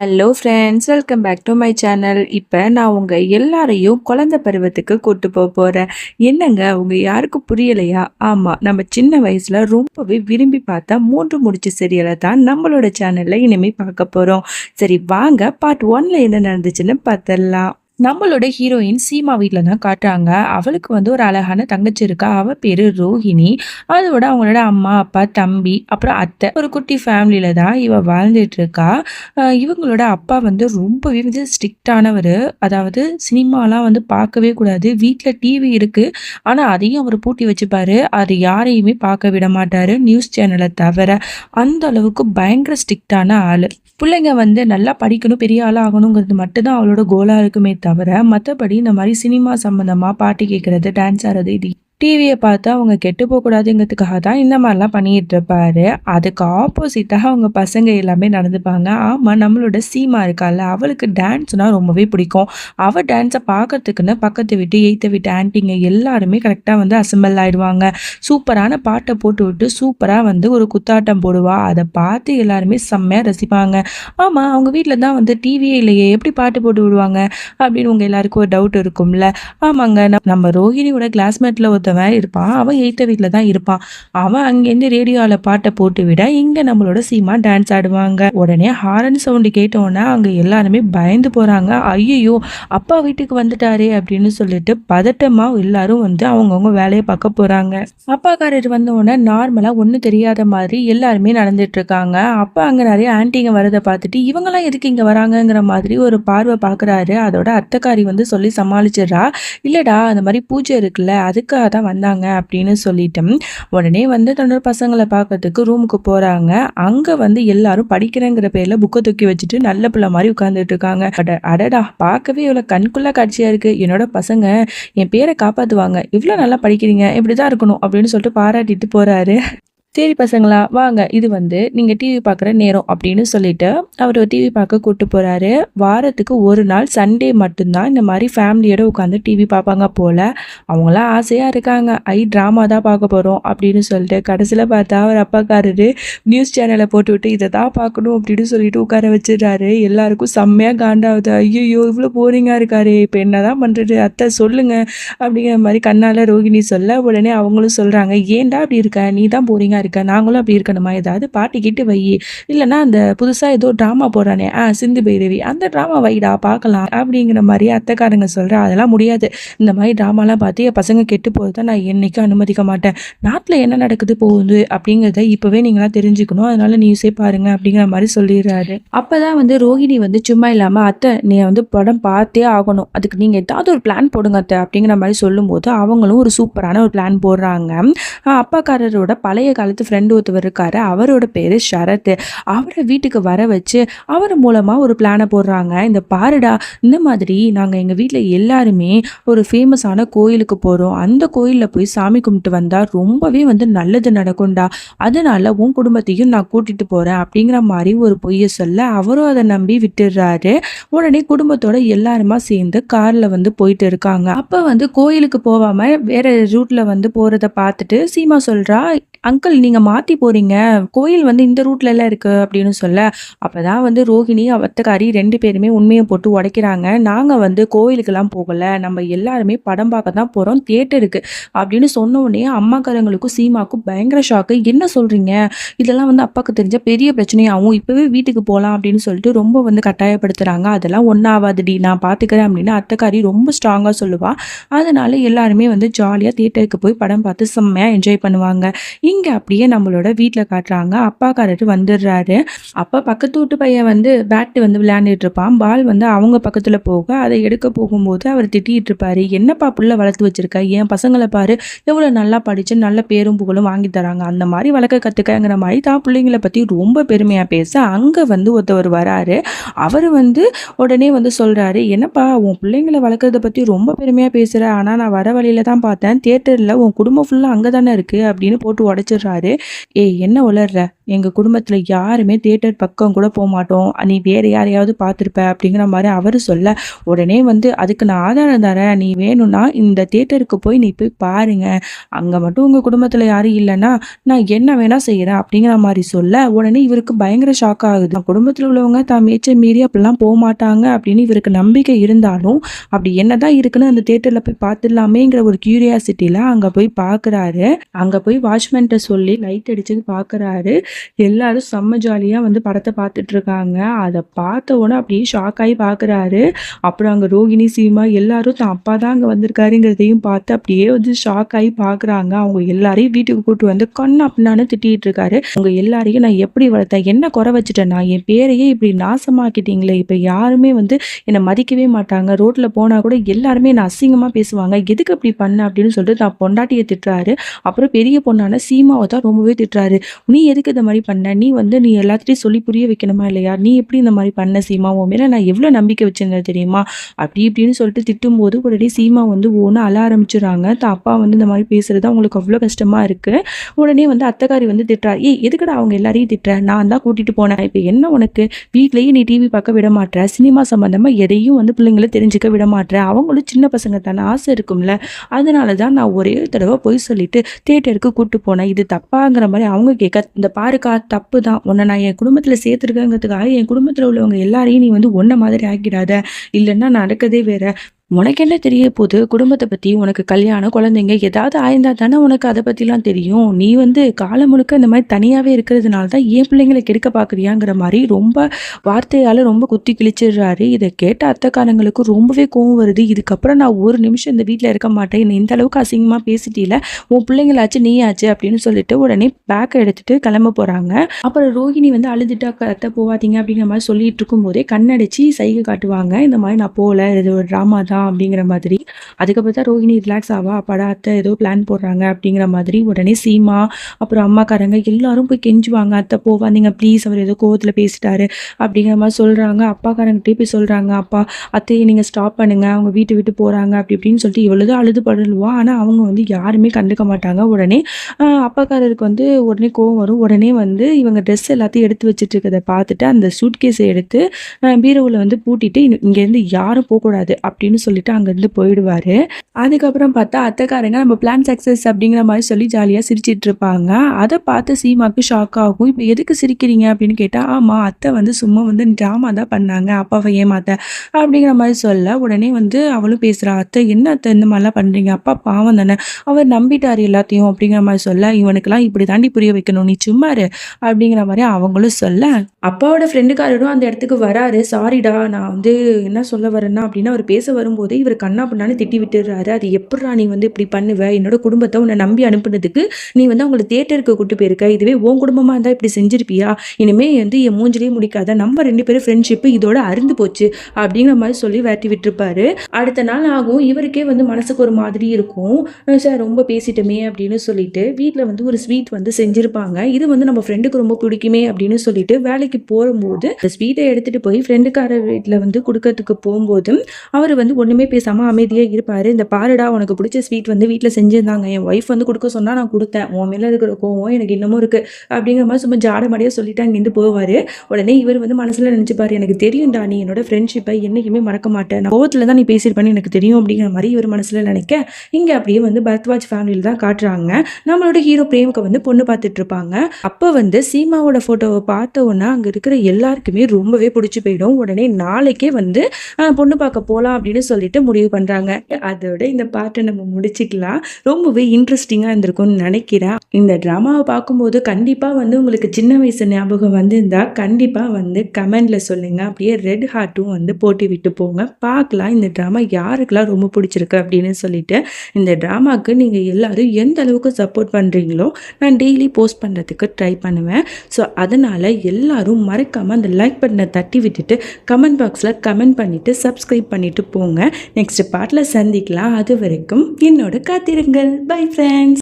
Hello friends welcome back to my channel இப்போ நான் உங்கள் எல்லாரையும் குழந்த பருவத்துக்கு கூட்டு போக போகிறேன் என்னங்க அவங்க யாருக்கும் புரியலையா? ஆமாம் நம்ம சின்ன வயசில் ரொம்பவே விரும்பி பார்த்தா மூன்று முடிச்சு சீரியலை தான் நம்மளோட சேனலில் இனிமேல் பார்க்க போகிறோம் சரி வாங்க பார்ட் ஒன்னில் என்ன நடந்துச்சுன்னு பார்த்துடலாம். நம்மளோட ஹீரோயின் சீமா வீட்டில் தான் காட்டுறாங்க. அவளுக்கு வந்து ஒரு அழகான தங்கச்சி இருக்கா. அவள் பேர் ரோஹிணி. அதோட அவங்களோட அம்மா அப்பா தம்பி அப்புறம் அத்தை. ஒரு குட்டி ஃபேமிலியில தான் இவள் வாழ்ந்துட்டு இருக்கா. இவங்களோட அப்பா வந்து ரொம்பவே வந்து ஸ்ட்ரிக்டானவர் அதாவது சினிமாலாம் வந்து பார்க்கவே கூடாது. வீட்டில் டிவி இருக்குது ஆனால் அதையும் அவர் பூட்டி வச்சுப்பார். அது யாரையுமே பார்க்க விட மாட்டார். நியூஸ் சேனலை தவிர அந்த அளவுக்கு பயங்கர ஸ்ட்ரிக்டான ஆள். பிள்ளைங்க வந்து நல்லா படிக்கணும் பெரிய ஆளாக ஆகணுங்கிறது மட்டும்தான் அவளோட கோலாக இருக்குமே தவிர மற்றபடி இந்த மாதிரி சினிமா சம்மந்தமாக பாட்டு கேட்குறது டான்ஸ் ஆடுறது இது டிவியை பார்த்து அவங்க கெட்டு போகக்கூடாதுங்கிறதுக்காக தான் இந்த மாதிரிலாம் பண்ணிட்டு இருப்பாரு. அதுக்கு ஆப்போசிட்டாக அவங்க பசங்க எல்லாமே நடந்துப்பாங்க. ஆமாம் நம்மளோட சீமா இருக்கால அவளுக்கு டான்ஸ்னால் ரொம்பவே பிடிக்கும். அவள் டான்ஸை பார்க்கறதுக்குன்னு பக்கத்து வீட்டு எய்த்த வீட்டு ஆன்ட்டிங்க எல்லாருமே கரெக்டாக வந்து அசம்பிள் ஆயிடுவாங்க. சூப்பரான பாட்டை போட்டு விட்டு சூப்பராக வந்து ஒரு குத்தாட்டம் போடுவாள் அதை பார்த்து எல்லாருமே செம்மையாக ரசிப்பாங்க. ஆமாம் அவங்க வீட்டில் தான் வந்து டிவியே இல்லையே எப்படி பாட்டு போட்டு விடுவாங்க? அப்படின்னு உங்கள் எல்லாருக்கும் ஒரு டவுட் இருக்கும்ல. ஆமாங்க நம்ம- நம்ம ரோஹிணியோட கிளாஸ்மேட்டில் ஒருத்தவன் இருப்பான் அவன் எயித்த வீட்டில் தான் இருப்பான் அவன் அங்கேருந்து ரேடியோவில் பாட்டை போட்டு விட இங்கே நம்மளோட சீமா டான்ஸ் ஆடுவாங்க. உடனே ஹாரன் சவுண்டு கேட்டோன்னே அங்கே எல்லாருமே பயந்து போகிறாங்க ஐயோ அப்பா வீட்டுக்கு வந்துட்டாரே அப்படின்னு சொல்லிட்டு பதட்டமாக எல்லாரும் வந்து அவங்கவுங்க வேலையை பார்க்க போகிறாங்க அப்பாக்காரர் வந்த உடனே நார்மலாக ஒன்றும் தெரியாத மாதிரி எல்லாருமே நடந்துட்டு இருக்காங்க. அப்பா அங்கே நிறைய ஆன்ட்டிங்க வரதை பார்த்துட்டு இவங்கெல்லாம் எதுக்கு இங்கே வராங்கங்கிற மாதிரி ஒரு பார்வை பார்க்குறாரு. அதோட அத்தைக்காரி வந்து சொல்லி சமாளிச்சிடுறா. இல்லைடா அந்த மாதிரி பூஜை இருக்குல்ல அதுக்காக தான் வந்தாங்க அப்படின்னு சொல்லிட்டு உடனே வந்து தன்னோட பசங்களை பார்க்கறதுக்கு ரூமுக்கு போகிறாங்க அங்கே வந்து எல்லாரும் படிக்கிறேங்கிற பேரில் புக்கை தூக்கி வச்சுட்டு நல்ல பிள்ளை மாதிரி உட்காந்துட்டு இருக்காங்க. அடடா பார்க்கவே இவ்வளோ கண்குள்ள காட்சியாக இருக்குது என்னோட பசங்க என் பேரை காப்பாற்றுவாங்க இவ்வளோ நல்லா படிக்கிறீங்க இப்படி தான் இருக்கணும் அப்படின்னு சொல்லிட்டு பாராட்டிட்டு போகிறாரு சரி பசங்களா வாங்க. இது வந்து நீங்கள் டிவி பார்க்குற நேரம் அப்படின்னு சொல்லிட்டு அவர் டிவி பார்க்க கூட்டு போகிறாரு வாரத்துக்கு ஒரு நாள் சண்டே மட்டும்தான் இந்த மாதிரி ஃபேமிலியோட உட்காந்து டிவி பார்ப்பாங்க போல். அவங்களாம் ஆசையாக இருக்காங்க. ஐ ட்ராமா தான் பார்க்க போகிறோம் அப்படின்னு சொல்லிட்டு கடைசியில் பார்த்தா அவர் அப்பாக்காரரு நியூஸ் சேனலை போட்டு விட்டு இதை தான் பார்க்கணும் அப்படின்னு சொல்லிட்டு உட்கார வச்சிடுறாரு. எல்லாருக்கும் செம்மையாக காண்டாகுது. ஐயோ இவ்வளோ போரிங்காக இருக்காரு. இப்போ என்ன தான் பண்ணுறது அத்தை சொல்லுங்கள் அப்படிங்கிற மாதிரி கண்ணால் ரோகிணி சொல்ல உடனே அவங்களும் சொல்கிறாங்க ஏன்டா அப்படி இருக்க? நீ தான் போரிங்காக இருக்க நாங்களும் அப்படி இருக்கணுமா? ஏதாவது பாட்டி கிட்டு வை. இல்லைன்னா அந்த புதுசாக ஏதோ ட்ராமா போடுறானே. ஆ சிந்து பைரவி அந்த ட்ராமா வைடா பார்க்கலாம். அப்படிங்கிற மாதிரி அத்தைக்காரங்க சொல்கிறா அதெல்லாம் முடியாது. இந்த மாதிரி ட்ராமாலாம் பார்த்து என் பசங்க கெட்டு போகிறத நான் என்றைக்கும் அனுமதிக்க மாட்டேன். நாட்டில் என்ன நடக்குது போகுது அப்படிங்கிறத இப்போவே நீங்களாம் தெரிஞ்சுக்கணும். அதனால நியூஸே பாருங்க அப்படிங்கிற மாதிரி சொல்லிடுறாரு. அப்போ தான் வந்து ரோஹிணி வந்து சும்மா இல்லாமல் அத்தை நீ வந்து படம் பார்த்தே ஆகணும். அதுக்கு நீங்கள் ஏதாவது ஒரு பிளான் போடுங்க அத்தை அப்படிங்கிற மாதிரி சொல்லும்போது அவங்களும் ஒரு சூப்பரான ஒரு பிளான் போடுறாங்க. அப்பாக்காரரோட பழைய காலத்து ஃப்ரெண்டு ஒருத்தவர் இருக்காரு. அவரோட பேர் ஷரத் அவரை வீட்டுக்கு வர வச்சு அவர் மூலமாக ஒரு பிளானை போடுறாங்க. இந்த பாருடா இந்த மாதிரி நாங்கள் எங்கள் வீட்டில் எல்லாருமே ஒரு ஃபேமஸான கோயிலுக்கு போகிறோம் அந்த கோயிலில் போய் சாமி கும்பிட்டு வந்தால் ரொம்பவே வந்து நல்லது நடக்கும்டா. அதனால உன் குடும்பத்தையும் நான் கூட்டிகிட்டு போகிறேன் அப்படிங்கிற மாதிரி ஒரு பொய்யை சொல்ல அவரும் அதை நம்பி விட்டுடுறாரு. உடனே குடும்பத்தோட எல்லாருமா சேர்ந்து காரில் வந்து போயிட்டு இருக்காங்க. அப்போ வந்து கோயிலுக்கு போகாமல் வேற ரூட்டில் வந்து போகிறத பார்த்துட்டு சீமா சொல்கிறா அங்கிள் நீங்கள் மாற்றி போகிறீங்க கோயில் வந்து இந்த ரூட்லலாம் இருக்குது அப்படின்னு சொல்ல அப்போ தான் வந்து ரோஹிணி அவத்தக்காரி ரெண்டு பேருமே உண்மையை போட்டு உடைக்கிறாங்க. நாங்கள் வந்து கோயிலுக்கெல்லாம் போகலை. நம்ம எல்லாருமே படம் பார்க்க தான் போகிறோம் தியேட்டருக்கு அப்படின்னு சொன்ன உடனே அம்மாக்காரங்களுக்கும் சீமாக்கும் பயங்கர ஷாக்கு என்ன சொல்கிறீங்க இதெல்லாம் வந்து அப்பாவுக்கு தெரிஞ்ச பெரிய பிரச்சனையாகும் இப்போவே வீட்டுக்கு போகலாம் அப்படின்னு சொல்லிட்டு ரொம்ப வந்து கட்டாயப்படுத்துகிறாங்க அதெல்லாம் ஒன்றாவாதுடி நான் பார்த்துக்கிறேன் அப்படின்னு அத்தைக்காரி ரொம்ப ஸ்ட்ராங்காக சொல்லுவாள் அதனால் எல்லாருமே வந்து ஜாலியாக தியேட்டருக்கு போய் படம் பார்த்து செம்மையாக என்ஜாய் பண்ணுவாங்க. இங்கே அப்படியே நம்மளோட வீட்டில் காட்டுறாங்க. அப்பாக்காரர் வந்துடுறாரு. அப்போ பக்கத்து வீட்டு பையன் வந்து பேட்டு வந்து விளையாண்டுட்டு இருப்பான். பால் வந்து அவங்க பக்கத்தில் போக அதை எடுக்க போகும்போது அவர் திட்டிகிட்டு இருப்பாரு. என்னப்பா புள்ள வளர்த்து வச்சிருக்க? என் பசங்களை பாரு. எவ்வளோ நல்லா படித்து நல்ல பேரும் புகழும் வாங்கி தராங்க. அந்த மாதிரி வளர்க்க கற்றுக்கங்கிற மாதிரி தான் பிள்ளைங்களை பற்றி ரொம்ப பெருமையாக பேச அங்கே வந்து ஒருத்தவர் வராரு. அவர் வந்து உடனே வந்து சொல்கிறாரு என்னப்பா உன் பிள்ளைங்களை வளர்க்குறத பற்றி ரொம்ப பெருமையாக பேசுகிற ஆனால் நான் வர வழியில தான் பார்த்தேன். தேட்டரில் உன் குடும்பம் ஃபுல்லாக அங்கே தானே இருக்குது அப்படின்னு போட்டு அடைச்சிடுறாரு ஏய் என்ன உளர்ற? எங்கள் குடும்பத்தில் யாருமே தேட்டர் பக்கம் கூட போக மாட்டோம் நீ வேறு யாரையாவது பார்த்துருப்ப அப்படிங்கிற மாதிரி அவர் சொல்ல உடனே வந்து அதுக்கு நான் ஆதாரம் தரேன். நீ வேணும்னா இந்த தேட்டருக்கு போய் நீ போய் பாருங்க. அங்கே மட்டும் உங்கள் குடும்பத்தில் யாரும் இல்லைன்னா நான் என்ன வேணால் செய்கிறேன் அப்படிங்கிற மாதிரி சொல்ல உடனே இவருக்கு பயங்கர ஷாக் ஆகுது. குடும்பத்தில் உள்ளவங்க தான் மேய்ச்ச மீறி அப்படிலாம் போக மாட்டாங்க அப்படின்னு இவருக்கு நம்பிக்கை இருந்தாலும் அப்படி என்ன தான் இருக்குன்னு அந்த தேட்டரில் போய் பார்த்துடலாமேங்கிற ஒரு கியூரியாசிட்டியில் அங்கே போய் பார்க்குறாரு. அங்கே போய் வாட்ச்மேன்ட்ட சொல்லி லைட் அடிச்சு பார்க்குறாரு எல்லாரும் செம்ம ஜாலியாக வந்து படத்தை பார்த்துட்ருக்காங்க அதை பார்த்த உடனே அப்படியே ஷாக் ஆகி பார்க்குறாரு அப்புறம் அங்கே ரோகிணி சீமா எல்லாரும் தான் அப்பா தான் அங்கே வந்திருக்காருங்கிறதையும் பார்த்து அப்படியே வந்து ஷாக் ஆகி பார்க்குறாங்க அவங்க எல்லாரையும் வீட்டுக்கு கூட்டு வந்து கண்ணு அப்படின்னு திட்டிகிட்டு இருக்காரு. அவங்க எல்லாரையும் நான் எப்படி வளர்த்தேன் என்ன குறை வச்சுட்டேன் நான் என் பேரையே இப்படி நாசமாக்கிட்டீங்களே இப்போ யாருமே வந்து என்னை மதிக்கவே மாட்டாங்க. ரோட்டில் போனால் கூட எல்லாருமே நான் அசிங்கமாக பேசுவாங்க. எதுக்கு அப்படி பண்ண அப்படின்னு சொல்லிட்டு நான் பொண்டாட்டியை திட்டுறாரு. அப்புறம் பெரிய பொண்ணான சீ சீமாவை தான் ரொம்பவே திட்டுறாரு. நீ எதுக்கு இந்த மாதிரி பண்ண? நீ வந்து நீ எல்லாத்தையும் சொல்லி புரிய வைக்கணுமா இல்லையா? நீ எப்படி இந்த மாதிரி பண்ண சீமா? உன் மேலே நான் எவ்வளோ நம்பிக்கை வச்சிருந்தேன் தெரியுமா? அப்படி இப்படின்னு சொல்லிட்டு திட்டும்போது உடனே சீமா வந்து ஒன்று அழ ஆரம்பிச்சிடுறாங்க. தான் அப்பா வந்து இந்த மாதிரி பேசுகிறது அவங்களுக்கு அவ்வளோ கஷ்டமாக இருக்குது உடனே வந்து அத்தக்காரி வந்து திட்டுறா ஏய் எதுக்கடா அவங்க எல்லாரையும் திட்டுற? நான் தான் கூட்டிகிட்டு போனேன். இப்போ என்ன உனக்கு? வீட்லேயே நீ டிவி பார்க்க விட மாட்டேற. சினிமா சம்மந்தமாக எதையும் வந்து பிள்ளைங்களை தெரிஞ்சுக்க விட மாட்டேற. அவங்களும் சின்ன பசங்க தானே ஆசை இருக்கும்ல. அதனால தான் நான் ஒரே தடவை போய் சொல்லிட்டு தேட்டருக்கு கூப்பிட்டு போனேன். இது தப்பாங்கிற மாதிரி அவங்க கேட்க இந்த பாருக்கா தப்பு தான் உன்னை நான் என் குடும்பத்தில் சேர்த்துருக்கேங்கிறதுக்காக என் குடும்பத்தில் உள்ளவங்க எல்லாரையும் நீ வந்து ஒன்றை மாதிரி ஆக்கிடாத. இல்லைன்னா நடக்கதே வேற. உனக்கு என்ன தெரிய போது குடும்பத்தை பற்றி உனக்கு கல்யாணம் குழந்தைங்க ஏதாவது ஆயிருந்தா தானே உனக்கு அதை பற்றிலாம் தெரியும். நீ வந்து காலம் முழுக்க இந்த மாதிரி தனியாகவே இருக்கிறதுனால தான் ஏன் பிள்ளைங்களை கெடுக்க பார்க்குறியாங்கிற மாதிரி ரொம்ப வார்த்தையால் ரொம்ப குத்தி கிழிச்சிடுறாரு. இதை கேட்ட அத்தைக்காரங்களுக்கு ரொம்பவே கோவம் வருது. இதுக்கப்புறம் நான் ஒரு நிமிஷம் இந்த வீட்டில் இருக்க மாட்டேன். என்னை இந்த அளவுக்கு அசிங்கமாக பேசிட்டீல. உன் பிள்ளைங்களாச்சு நீயாச்சு அப்படின்னு சொல்லிட்டு உடனே பேக்கை எடுத்துட்டு கிளம்ப போகிறாங்க அப்புறம் ரோஹிணி வந்து அழுதுட்டா அத்தை போவாதீங்க அப்படிங்கிற மாதிரி சொல்லிட்டு இருக்கும்போதே கண்ணடிச்சு சைகை காட்டுவாங்க. இந்த மாதிரி நான் போகல. இது ஒரு ட்ராமா தான். அப்படிங்கிற மாதிரி. அதுக்கப்புறம் தான் ரோஹிணி ரிலாக்ஸ் ஆவா? அப்பாடா அத்தை ஏதோ பிளான் போடுறாங்க அப்படிங்கிற மாதிரி உடனே சீமா அப்புறம் அம்மாக்காரங்க எல்லாரும் போய் கெஞ்சுவாங்க. அத்தை போவாதீங்க ப்ளீஸ் அவர் ஏதோ கோவத்தில் பேசிட்டாரு அப்படிங்கிற மாதிரி சொல்கிறாங்க அப்பாக்காரங்கிட்டே போய் சொல்கிறாங்க அப்பா அத்தையை நீங்கள் ஸ்டாப் பண்ணுங்க. அவங்க வீட்டை விட்டு போகிறாங்க அப்படி இப்படின்னு சொல்லிட்டு இவ்வளோதான் அழுது படுவா ஆனால் அவங்க வந்து யாருமே கண்டுக்க மாட்டாங்க. உடனே அப்பாக்காரருக்கு வந்து உடனே கோவம் வரும். உடனே வந்து இவங்க ட்ரெஸ் எல்லாத்தையும் எடுத்து வச்சுட்டு இருக்கிறத பார்த்துட்டு அந்த சூட்கேஸை எடுத்து பீரோவில் வந்து பூட்டிட்டு இங்கேருந்து யாரும் போகக்கூடாது அப்படின்னு சொல்லிட்டு அங்கேருந்து போயிடுவார். அதுக்கப்புறம் பார்த்தா அத்தைக்காரங்க நம்ம பிளான் சக்ஸஸ் அப்படிங்கிற மாதிரி சொல்லி ஜாலியாக சிரிச்சிட்டு இருப்பாங்க. அதை பார்த்து சீமாக்கு ஷாக் ஆகும். இப்போ எதுக்கு சிரிக்கிறீங்க? அப்படின்னு கேட்டால் ஆமாம் அத்தை வந்து சும்மா வந்து ட்ராமா தான் பண்ணாங்க. அப்பாவை ஏமாத்த அப்படிங்கிற மாதிரி சொல்ல உடனே வந்து அவளும் பேசுகிறா அத்தை என்ன அத்தை இந்த மாதிரிலாம் பண்ணுறீங்க அப்பா பாவம் தானே. அவர் நம்பிட்டார் எல்லாத்தையும் அப்படிங்கிற மாதிரி சொல்ல இவனுக்கெல்லாம் இப்படி தாண்டி புரிய வைக்கணும். நீ சும்மாரு அப்படிங்கிற மாதிரி அவங்களும் சொல்ல அப்பாவோட ஃப்ரெண்டுக்காரரும் அந்த இடத்துக்கு வராரு. சாரிடா நான் வந்து என்ன சொல்ல வரேன்னா அப்படின்னா அவர் பேச வரும் இவர் கண்ணா பண்ணான்னு திட்டி விட்டுறாரு. அது எப்படா நீ வந்து இப்படி பண்ணுவ? என்னோட குடும்பத்தை உன்னை நம்பி அனுப்புனதுக்கு நீ வந்து அவங்களை தேட்டருக்கு கூட்டு போயிருக்க. இதுவே உன் குடும்பமாக இருந்தால் இப்படி செஞ்சிருப்பியா? இனிமேல் வந்து என் மூஞ்சிலே முடிக்காத. நம்ம ரெண்டு பேரும் ஃப்ரெண்ட்ஷிப்பு இதோட அருந்து போச்சு அப்படிங்கிற மாதிரி சொல்லி வேட்டி விட்டுருப்பாரு. அடுத்த நாள் ஆகும். இவருக்கே வந்து மனசுக்கு ஒரு மாதிரி இருக்கும். சார் ரொம்ப பேசிட்டோமே அப்படின்னு சொல்லிட்டு வீட்டில் வந்து ஒரு ஸ்வீட் வந்து செஞ்சுருப்பாங்க. இது வந்து நம்ம ஃப்ரெண்டுக்கு ரொம்ப பிடிக்குமே அப்படின்னு சொல்லிட்டு வேலைக்கு போகும்போது ஸ்வீட்டை எடுத்துகிட்டு போய் ஃப்ரெண்டுக்கார வீட்டில் வந்து கொடுக்கறதுக்கு போகும்போது அவர் வந்து ஒன்றுமே பேசாமல் அமைதியாக இருப்பார். இந்த பாருடா உனக்கு பிடிச்ச ஸ்வீட் வந்து வீட்டில் செஞ்சுருந்தாங்க. என் ஒய்ஃப் வந்து கொடுக்க சொன்னால் நான் கொடுத்தேன். உன் மேலே இருக்கிற கோவம் எனக்கு இன்னமும் இருக்குது அப்படிங்கிற மாதிரி சும்மா ஜாட மாடியாக சொல்லிட்டு அங்கேருந்து போவார். உடனே இவர் வந்து மனசில் நினச்சிப்பார் எனக்கு தெரியும்டா நீ என்னோட ஃப்ரெண்ட்ஷிப்பை என்றைக்குமே மறக்க மாட்டேன். நான் கோவத்தில் தான் நீ பேசியிருப்பேன்னு எனக்கு தெரியும். அப்படிங்கிற மாதிரி இவர் மனசில் நினைக்க இங்கே அப்படியே வந்து பரத்வாஜ் ஃபேமிலியில் தான் காட்டுறாங்க. நம்மளோட ஹீரோ பிரேமுக்கு வந்து பொண்ணு பார்த்துட்டு இருப்பாங்க. அப்போ வந்து சீமாவோட ஃபோட்டோவை பார்த்த உடனே அங்கே இருக்கிற எல்லாருக்குமே ரொம்பவே பிடிச்சி போயிடும். உடனே நாளைக்கே வந்து பொண்ணு பார்க்க போகலாம் அப்படின்னு சொல்லிட்டு முடிவு பண்ணுறாங்க அதோட இந்த பாட்டை நம்ம முடிச்சுக்கலாம். ரொம்பவே இன்ட்ரெஸ்டிங்காக இருந்திருக்கும்னு நினைக்கிறேன். இந்த ட்ராமாவை பார்க்கும்போது கண்டிப்பாக வந்து உங்களுக்கு சின்ன வயசு ஞாபகம் வந்திருந்தா கண்டிப்பாக வந்து கமெண்டில் சொல்லுங்கள் அப்படியே ரெட் ஹார்ட்டும் வந்து போட்டி விட்டு போங்க. பார்க்கலாம் இந்த ட்ராமா யாருக்கெல்லாம் ரொம்ப பிடிச்சிருக்கு அப்படின்னு சொல்லிட்டு. இந்த ட்ராமாவுக்கு நீங்கள் எல்லோரும் எந்த அளவுக்கு சப்போர்ட் பண்ணுறீங்களோ நான் டெய்லி போஸ்ட் பண்ணுறதுக்கு ட்ரை பண்ணுவேன். ஸோ அதனால் எல்லோரும் மறக்காமல் அந்த லைக் பட்டனை தட்டி விட்டுட்டு கமெண்ட் பாக்ஸில் கமெண்ட் பண்ணிவிட்டு சப்ஸ்கிரைப் பண்ணிவிட்டு போங்க. நெக்ஸ்ட் பாட்டில் சந்திக்கலாம். அது வரைக்கும் என்னோட காத்திருங்கள். Bye friends